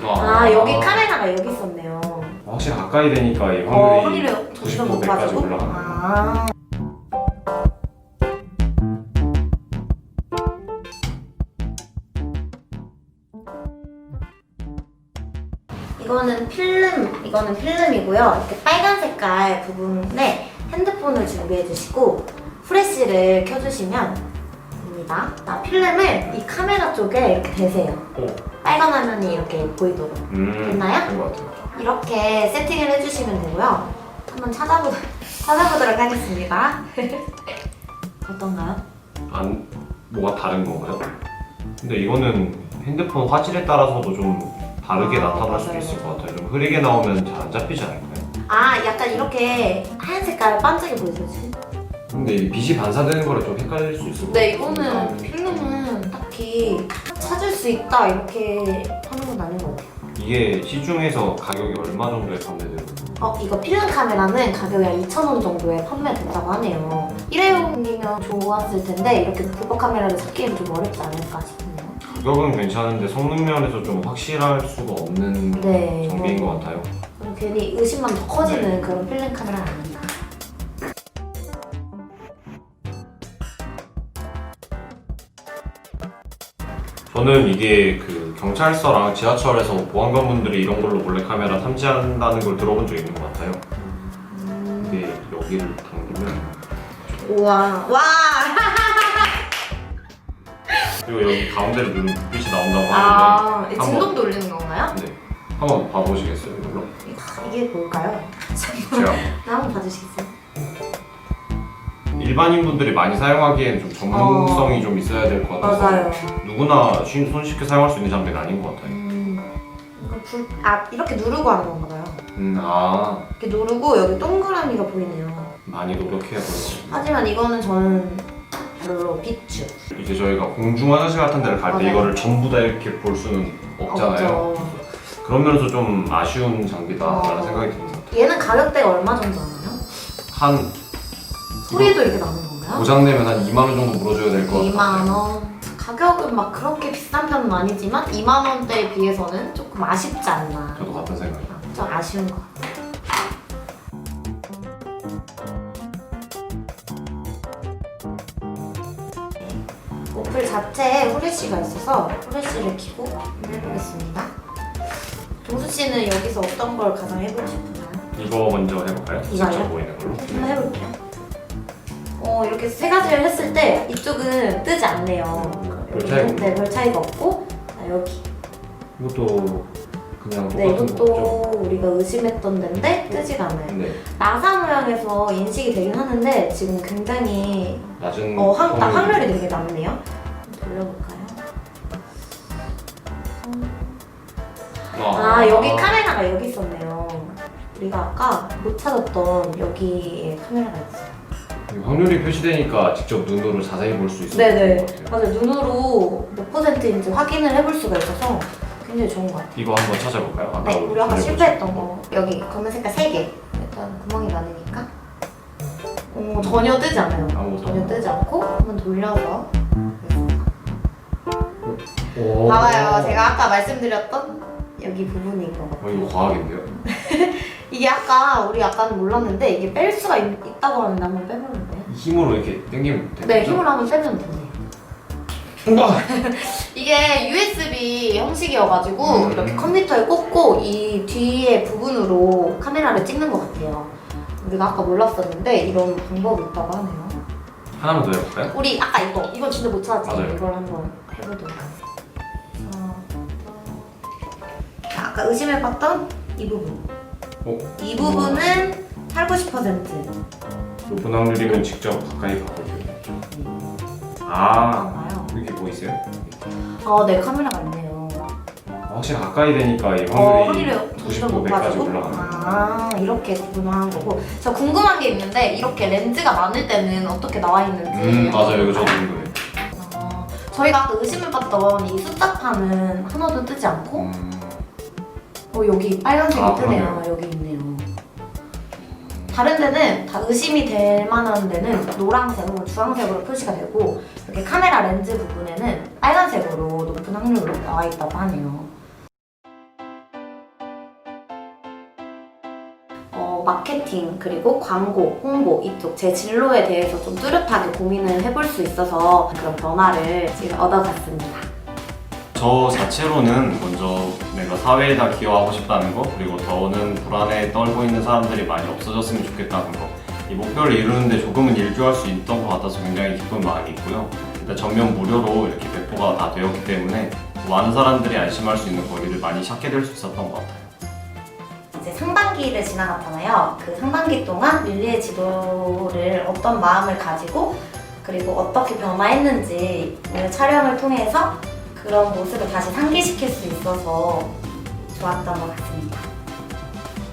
아 여기 카메라가 여기 있었네요. 확실히 가까이 되니까 이 어 확률이 확률이 점점 99, 100까지 높아지고. 올라가는 아. 이거는 필름, 이거는 필름이고요. 이렇게 빨간 색깔 부분에 핸드폰을 준비해 주시고 프레쉬를 켜 주시면 됩니다. 나 필름을 이 카메라 쪽에 이렇게 대세요. 오. 빨간 화면이 이렇게 보이도록. 음, 됐나요? 된것 같아요. 이렇게 세팅을 해주시면 되고요. 한번 찾아보, 찾아보도록 하겠습니다. 어떤가요? 안 뭐가 다른 건가요? 근데 이거는 핸드폰 화질에 따라서도 좀 다르게 아, 나타날 수도 맞아요. 있을 것 같아요. 좀 흐리게 나오면 잘 안 잡히지 않을까요? 아, 약간 이렇게 하얀 색깔 반짝이 보이시지? 근데 이 빛이 반사되는 거라 좀 헷갈릴 수 있을 것 네, 같아요. 이거는 필름은 딱히 찾을 수 있다 이렇게 하는 건 아닌 것 같아요. 이게 시중에서 가격이 얼마 정도에 판매되는 거예요? 어, 이거 필름 카메라는 가격이 한 2,000원 정도에 판매된다고 하네요. 일회용이면 좋았을 텐데 이렇게 불법 카메라를 찾기엔 좀 어렵지 않을까 싶네요. 가격은 괜찮은데 성능 면에서 좀 확실할 수가 없는 네. 정비인 것 같아요. 그럼 괜히 의심만 더 커지는 네. 그런 필름 카메라는 아니다. 저는 이게 그 경찰서랑 지하철에서 보안관분들이 이런 걸로 몰래카메라 탐지한다는 걸 들어본 적 있는 것 같아요. 근데 여기를 당기면 우와. 와! 그리고 여기 가운데를 누르면 빛이 나온다고 하는데 아, 이 한번- 진동도 올리는 건가요? 네. 한번 봐보시겠어요 이걸로? 이게 뭘까요? 제가 나 한번 봐주시겠어요? 일반인 분들이 많이 사용하기엔 좀 전문성이 좀 있어야 될 것 같아서 맞아요. 누구나 쉬- 손쉽게 사용할 수 있는 장비는 아닌 것 같아요. 음, 이거 불, 아, 이렇게 누르고 하는 건가 봐요. 음, 아 이렇게 누르고 여기 동그라미가 보이네요. 많이 노력해야 보여요. 하지만 이거는 저는 별로 비추. 이제 저희가 공중 화장실 같은 데를 갈 때 맞아요. 이거를 전부 다 이렇게 볼 수는 없잖아요. 없죠. 그런 면에서 좀 아쉬운 장비다라는 어. 생각이 듭니다. 얘는 가격대가 얼마 정도 하나요? 한 소리도 이렇게 나는 건가요? 고장내면 한 2만 원 정도 물어줘야 될 것 같아요. 2만 원. 가격은 막 그렇게 비싼 편은 아니지만 2만 원대에 비해서는 조금 아쉽지 않나. 저도 같은 생각이에요. 좀 아쉬운 것 같아요. 어플 자체에 후레쉬가 있어서 후레쉬를 한번 해보겠습니다. 동수 씨는 여기서 어떤 걸 가장 해보고 싶은가요? 이거 먼저 해볼까요? 이거요? 직접 보이는 걸로. 한번 해볼게요. 어 이렇게 세 가지를 했을 때 이쪽은 뜨지 않네요. 별 차이가 없네. 네, 별 차이가 없고 아, 여기 이것도 그냥 네 똑같은 거죠. 이것도 우리가 의심했던 데인데 뜨지가 않아요. 네, 나사 모양에서 인식이 되긴 하는데 지금 굉장히 낮은 어, 확, 나- 확률이- 확률이 되게 낮네요. 돌려볼까요? 아 여기 카메라가 여기 있었네요. 우리가 아까 못 찾았던 여기에 카메라가 있어요. 이 확률이 표시되니까 직접 눈으로 자세히 볼 수 있을 네네 것 같아요. 맞아요. 눈으로 몇 퍼센트인지 확인을 해볼 수가 있어서 굉장히 좋은 것 같아요. 이거 한번 찾아볼까요? 아까 네, 우리 아까. 실패했던 거 여기 검은 색깔 3개 일단 구멍이 많으니까 어, 전혀 뜨지 않아요. 아무것도 전혀 뜨지 않고 한번 돌려서 오. 봐봐요. 제가 아까 말씀드렸던 여기 부분인 거 어, 이거 과학인데요? 이게 아까 우리 아까는 몰랐는데 이게 뺄 수가 있, 다고 하는데 한번 빼보면 돼요? 힘으로 이렇게 당기면 되죠? 네, 힘으로 한번 빼면 돼요. 우와! 이게 USB 형식이어가지고 음. 이렇게 컴퓨터에 꽂고 이 뒤에 부분으로 카메라를 찍는 것 같아요. 우리가 아까 몰랐었는데 이런 방법이 있다고 하네요. 하나만 더 해볼까요? 우리 아까 이거 이건 진짜 못 찾았지. 맞아요. 이걸 한번 해보도록 하겠습니다. 자, 아까 의심해봤던 이 부분. 어? 이 부분은 8, 90%. 높은 확률이면 직접 가까이 가볼게요. 아, 나와요. 이렇게 보이세요? 아, 네, 카메라가 있네요. 확실히 가까이 되니까 이 어, 확률이 확률이 99, 점점 100까지 높아지고. 올라가는 거예요. 아, 이렇게 구분하는 거고. 저 궁금한 게 있는데, 이렇게 렌즈가 많을 때는 어떻게 나와 있는지. 음, 맞아요. 이거 저도 궁금해요. 어, 저희가 아까 의심해봤던 이 숫자판은 하나도 뜨지 않고, 음, 어 여기 빨간색이 아, 뜨네요. 그러네요. 여기 있네요. 다른 데는 다 의심이 될 만한 데는 노란색으로 주황색으로 표시가 되고 이렇게 카메라 렌즈 부분에는 빨간색으로 높은 확률로 나와 있다고 하네요. 어, 마케팅 그리고 광고, 홍보 이쪽 제 진로에 대해서 좀 뚜렷하게 고민을 해볼 수 있어서 그런 변화를 지금 얻어갔습니다. 저 자체로는 먼저 내가 사회에다 기여하고 싶다는 거 그리고 더는 불안에 떨고 있는 사람들이 많이 없어졌으면 좋겠다는 거 이 목표를 이루는데 조금은 일조할 수 있던 것 같아서 굉장히 기쁜 마음이 있고요 일단 전면 무료로 이렇게 배포가 다 되었기 때문에 많은 사람들이 안심할 수 있는 거리를 많이 찾게 될 수 있었던 것 같아요 이제 상반기를 지나갔잖아요. 그 상반기 동안 릴리의 지도를 어떤 마음을 가지고 그리고 어떻게 변화했는지 오늘 촬영을 통해서 그런 모습을 다시 상기시킬 수 있어서 좋았던 것 같습니다.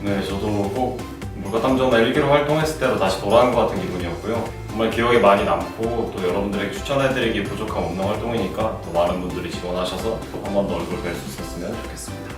네, 저도 꼭 물가탐정나 1기로 활동했을 때로 다시 돌아간 것 같은 기분이었고요. 정말 기억에 많이 남고 또 여러분들에게 추천해드리기 부족한 운동 활동이니까 더 많은 분들이 지원하셔서 또 한 번 더 얼굴 뵐 수 있었으면 좋겠습니다.